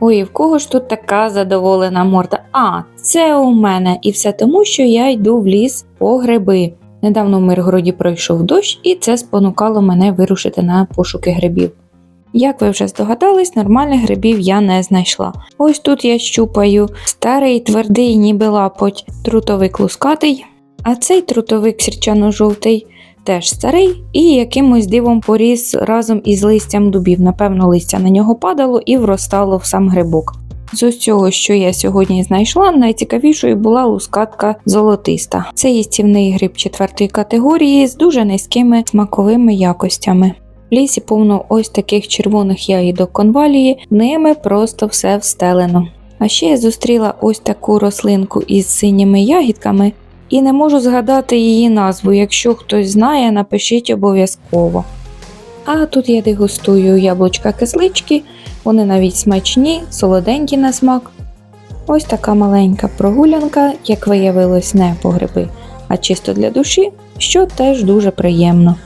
Ой, в кого ж тут така задоволена морда? А, це у мене, і все тому, що я йду в ліс по гриби. Недавно в Миргороді пройшов дощ, і це спонукало мене вирушити на пошуки грибів. Як ви вже здогадались, нормальних грибів я не знайшла. Ось тут я щупаю старий, твердий, ніби лапоть, трутовик лускатий, а цей трутовик сірчано-жовтий теж старий і якимось дивом поріс разом із листям дубів. Напевно, листя на нього падало і вростало в сам грибок. З усього, що я сьогодні знайшла, найцікавішою була лускатка золотиста. Це їстівний гриб четвертої категорії з дуже низькими смаковими якостями. В лісі повно ось таких червоних ягідок конвалії, ними просто все встелено. А ще я зустріла ось таку рослинку із синіми ягідками і не можу згадати її назву. Якщо хтось знає, напишіть обов'язково. А тут я дегустую яблучка кислички, вони навіть смачні, солоденькі на смак. Ось така маленька прогулянка, як виявилось, не по гриби, а чисто для душі, що теж дуже приємно.